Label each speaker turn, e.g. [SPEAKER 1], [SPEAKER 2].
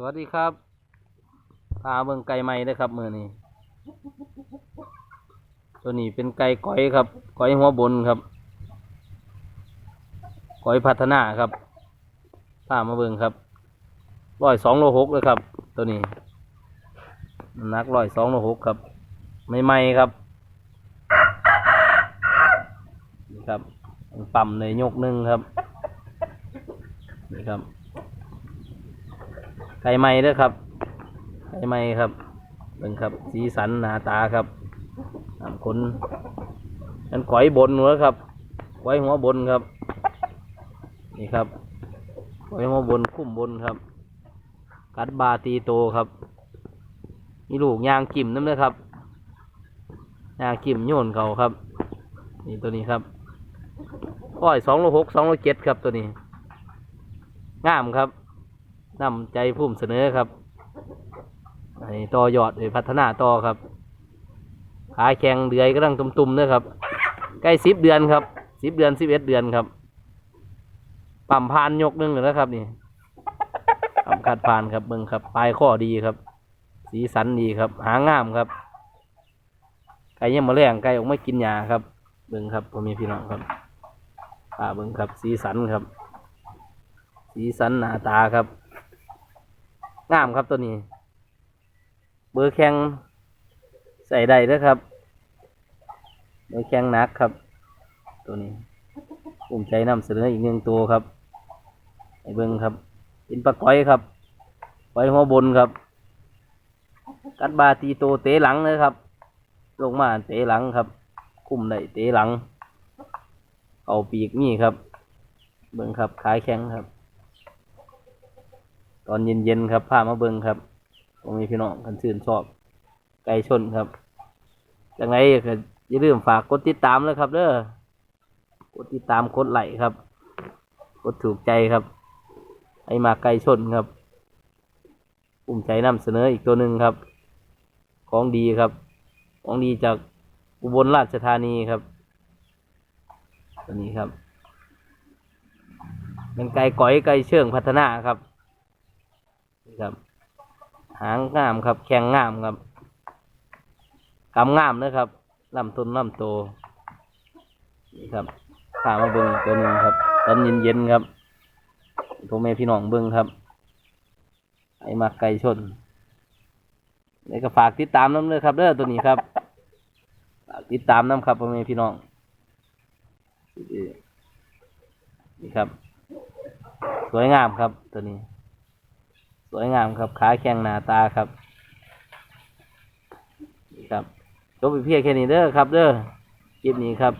[SPEAKER 1] สวัสดีครับพาเบิ่งไก่ใหม่เด้ครับมือนี้ตัวนี้เป็นไก่ก้อยครับก้อยหัวบนครับก้อยพัฒนาครับพามาเบิ่งครับร้อยสองโลหกเลยครับ ตัวนี้นักร้อยสองโลหกครับใหม่ครับนี่ครับปั๊มในยกหนึ่งครับนี่ครับ ไก่ไหม้ด้อครับ ไก่ไหม้ครับเบิ่งครับ สีสันหนาตาครับน้ำขนนั่นก๋อยบนหัวครับก๋อยหัวบนครับ นี่ครับก๋อยหัวบนคุ้มบนครับ กัดบาตีโตครับมีลูกยางกิ่มน้ำเด้อครับยางกิ่มโยนเขาครับ นี่ตัวนี้ครับก้อยสองโลหกสองโลเจ็ดครับตัวนี้ งามครับ นำใจพุ่มเสนอครับให้ต่อยอดให้พัฒนาต่อครับ ขาแข็งเดือยก็ตั้งตุ่มๆเด้อครับ ใกล้สิบเดือนครับสิบเดือนสิบเอ็ดเดือนครับ ปั่มพานยกหนึงเลยนะครับนี่ปั่มคัดพานครับเบิ่งครับ ปลายข้อดีครับ สีสันดีครับ หางงามครับ ไก่ยังมาแรงไก่ออกไม่กินหญ้าครับ เบิ่งครับผมมีพี่น้องครับอ่าเบิ่งครับ สีสันครับ สีสันหน้าตาครับ งามครับตัวนี้ เบอร์แข้งใส่ได้เด้อครับ เบอร์แข้งนักครับ ตัวนี้ภูมิใจนำเสนออีกหนึ่งตัวครับไอ้เบิ้งครับเป็นปลาก้อยครับก้อยหัวบนครับ กัดบาตีโตเตะหลังเลยครับ ลงมาเตะหลังครับ คุมได้เตะหลัง เอาปีกนี่ครับ เบิ้งครับขายแข็งครับ ตอนเย็นๆครับพามาเบิงครับผมมีพี่น้องกันชื่นชอบไก่ชนครับยังไงก็อย่าลืมฝากกดติดตามเลยครับ เด้อกดติดตามกดไลค์ครับ กดถูกใจครับ ไอมาไก่ชนครับภูมิใจนำเสนออีกตัวหนึ่งครับ ของดีครับ ของดีจากอุบลราชธานีครับ ตัวนี้ครับเป็นไก่ก๋อยไก่เชื่องพัฒนาครับ ครับ หางงามครับ แข็งงามครับกำงามนะครับลำต้นลำโตนี่ครับข้ามาเบิ้งตัวหนึ่งครับตอนเย็นๆครับพ่อแม่พี่น้องเบิ้งครับ ไอ้มักไก่ชนนี่ก็ฝากติดตามน้ำเลยครับเด้อตัวนี้ครับฝากติดตามน้ำครับพ่อแม่พี่น้องนี่ครับ สวยงามครับตัวนี้ สวยงามครับ ขาแข็งหนาตาครับนี่ครับจบไปเพียงแค่นี้เด้อครับ เด้อคลิปนี้ครับ